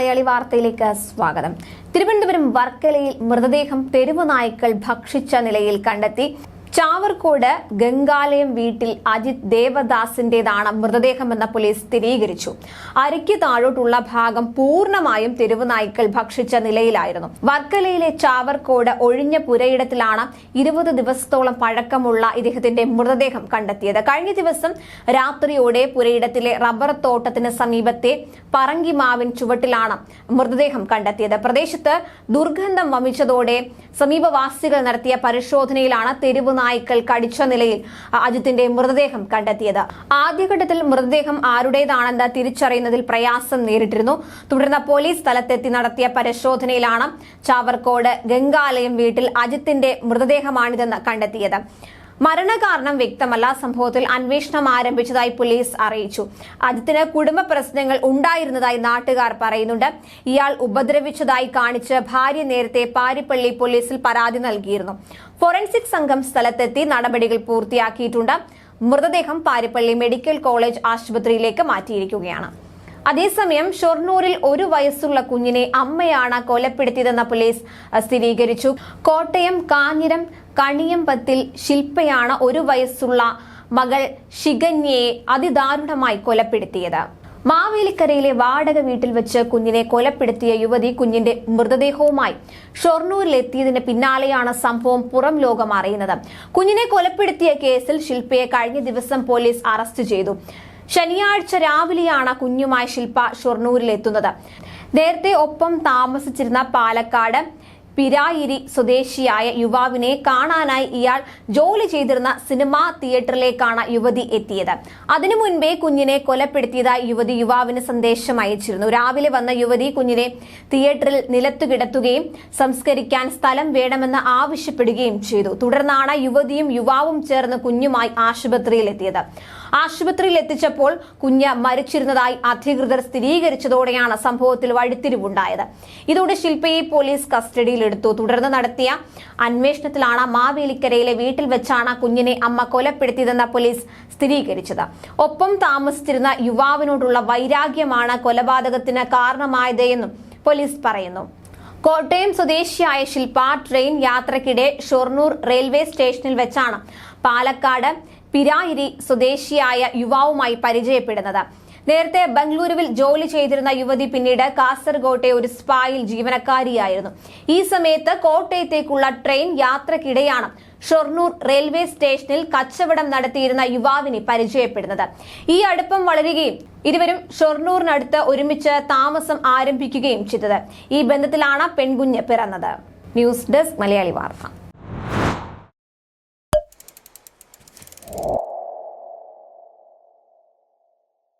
മലയാളി വാർത്തയിലേക്ക് സ്വാഗതം. തിരുവനന്തപുരം വർക്കലയിൽ മൃതദേഹം തെരുവ് നായ്ക്കൾ ഭക്ഷിച്ച നിലയിൽ കണ്ടെത്തി. ചാവർക്കോട് ഗംഗാലയം വീട്ടിൽ അജിത് ദേവദാസിന്റേതാണ് മൃതദേഹമെന്ന പോലീസ് സ്ഥിരീകരിച്ചു. അരയ്ക്ക് താഴോട്ടുള്ള ഭാഗം പൂർണമായും തെരുവ് നായ്ക്കൾ ഭക്ഷിച്ച നിലയിലായിരുന്നു. വർക്കലയിലെ ചാവർക്കോട് ഒഴിഞ്ഞ പുരയിടത്തിലാണ് ഇരുപത് ദിവസത്തോളം പഴക്കമുള്ള ഇദ്ദേഹത്തിന്റെ മൃതദേഹം കണ്ടെത്തിയത്. കഴിഞ്ഞ ദിവസം രാത്രിയോടെ പുരയിടത്തിലെ റബ്ബർ തോട്ടത്തിന് സമീപത്തെ പറങ്കിമാവിൻ ചുവട്ടിലാണ് മൃതദേഹം കണ്ടെത്തിയത്. പ്രദേശത്ത് ദുർഗന്ധം വമിച്ചതോടെ സമീപവാസികൾ നടത്തിയ പരിശോധനയിലാണ് തെരുവ് നായ്ക്കൾ കടിച്ച നിലയിൽ അജിത്തിന്റെ മൃതദേഹം കണ്ടെത്തിയത്. ആദ്യഘട്ടത്തിൽ മൃതദേഹം ആരുടേതാണെന്ന് തിരിച്ചറിയുന്നതിൽ പ്രയാസം നേരിട്ടിരുന്നു. തുടർന്ന് പോലീസ് സ്ഥലത്തെത്തി നടത്തിയ പരിശോധനയിലാണ് ചാവർക്കോട് ഗംഗാലയം വീട്ടിൽ അജിത്തിന്റെ മൃതദേഹമാണിതെന്ന് കണ്ടെത്തിയത്. മരണകാരണം വ്യക്തമല്ല. സംഭവത്തിൽ അന്വേഷണം ആരംഭിച്ചതായി പോലീസ് അറിയിച്ചു. അജിത്തിന് കുടുംബ പ്രശ്നങ്ങൾ ഉണ്ടായിരുന്നതായി നാട്ടുകാർ പറയുന്നുണ്ട്. ഇയാൾ ഉപദ്രവിച്ചതായി കാണിച്ച് ഭാര്യ നേരത്തെ പാരിപ്പള്ളി പോലീസിൽ പരാതി നൽകിയിരുന്നു. ഫോറൻസിക് സംഘം സ്ഥലത്തെത്തി നടപടികൾ പൂർത്തിയാക്കിയിട്ടുണ്ട്. മൃതദേഹം പാരിപ്പള്ളി മെഡിക്കൽ കോളേജ് ആശുപത്രിയിലേക്ക് മാറ്റിയിരിക്കുകയാണ്. അതേസമയം ഷൊർണൂരിൽ ഒരു വയസ്സുള്ള കുഞ്ഞിനെ അമ്മയാണ് കൊലപ്പെടുത്തിയതെന്ന പോലീസ് സ്ഥിരീകരിച്ചു. കോട്ടയം കാഞ്ഞിരം കണിയമ്പത്തിൽ ശില്പയാണ് ഒരു വയസ്സുള്ള മകൾ ഷിഗന്യയെ അതിദാരുണമായി കൊലപ്പെടുത്തിയത്. മാവേലിക്കരയിലെ വാടക വീട്ടിൽ വെച്ച് കുഞ്ഞിനെ കൊലപ്പെടുത്തിയ യുവതി കുഞ്ഞിന്റെ മൃതദേഹവുമായി ഷൊർണൂരിലെത്തിയതിന് പിന്നാലെയാണ് സംഭവം പുറം ലോകം അറിയുന്നത്. കുഞ്ഞിനെ കൊലപ്പെടുത്തിയ കേസിൽ ശില്പയെ കഴിഞ്ഞ ദിവസം പോലീസ് അറസ്റ്റ് ചെയ്തു. ശനിയാഴ്ച രാവിലെയാണ് കുഞ്ഞുമായി ശില്പ ഷൊർണൂരിലെത്തുന്നത്. നേരത്തെ ഒപ്പം താമസിച്ചിരുന്ന പാലക്കാട് പിരായിരി സ്വദേശിയായ യുവാവിനെ കാണാനായി ഇയാൾ ജോലി ചെയ്തിരുന്ന സിനിമാ തിയേറ്ററിലേക്കാണ് യുവതി എത്തിയത്. അതിനു മുൻപേ കുഞ്ഞിനെ കൊലപ്പെടുത്തിയതായി യുവതി യുവാവിന് സന്ദേശം അയച്ചിരുന്നു. രാവിലെ വന്ന യുവതി കുഞ്ഞിനെ തിയേറ്ററിൽ നിലത്തുകിടത്തുകയും സംസ്കരിക്കാൻ സ്ഥലം വേണമെന്ന് ആവശ്യപ്പെടുകയും ചെയ്തു. തുടർന്നാണ് യുവതിയും യുവാവും ചേർന്ന് കുഞ്ഞുമായി ആശുപത്രിയിൽ എത്തിയത് ആശുപത്രിയിൽ എത്തിച്ചപ്പോൾ കുഞ്ഞ് മരിച്ചിരുന്നതായി അധികൃതർ സ്ഥിരീകരിച്ചതോടെയാണ് സംഭവത്തിൽ വഴിത്തിരിവുണ്ടായത്. ഇതോടെ ശില്പയെ പോലീസ് കസ്റ്റഡിയിലെടുത്തു. തുടർന്ന് നടത്തിയ അന്വേഷണത്തിലാണ് മാവേലിക്കരയിലെ വീട്ടിൽ വെച്ചാണ് കുഞ്ഞിനെ അമ്മ കൊലപ്പെടുത്തിയതെന്ന പോലീസ് സ്ഥിരീകരിച്ചത്. ഒപ്പം താമസിച്ചിരുന്ന യുവാവിനോടുള്ള വൈരാഗ്യമാണ് കൊലപാതകത്തിന് കാരണമായത് എന്നും പോലീസ് പറയുന്നു. കോട്ടയം സ്വദേശിയായ ശില്പ ട്രെയിൻ യാത്രക്കിടെ ഷൊർണൂർ റെയിൽവേ സ്റ്റേഷനിൽ വെച്ചാണ്. പാലക്കാട് പിരായിരി സ്വദേശിയായ യുവാവുമായി പരിചയപ്പെടുന്നത്. നേരത്തെ ബംഗളൂരുവിൽ ജോലി ചെയ്തിരുന്ന യുവതി പിന്നീട് കാസർഗോട്ടെ ഒരു സ്പായിൽ ജീവനക്കാരിയായിരുന്നു. ഈ സമയത്ത് കോട്ടയത്തേക്കുള്ള ട്രെയിൻ യാത്രക്കിടെയാണ് ഷൊർണൂർ റെയിൽവേ സ്റ്റേഷനിൽ കച്ചവടം നടത്തിയിരുന്ന യുവാവിനെ പരിചയപ്പെടുന്നത്. ഈ അടുപ്പം വളരുകയും ഇരുവരും ഷൊർണൂറിനടുത്ത് ഒരുമിച്ച് താമസം ആരംഭിക്കുകയും ചെയ്തത്. ഈ ബന്ധത്തിലാണ് പെൺകുഞ്ഞ് പിറന്നത്. ന്യൂസ് ഡെസ്ക് മലയാളി വാർത്ത.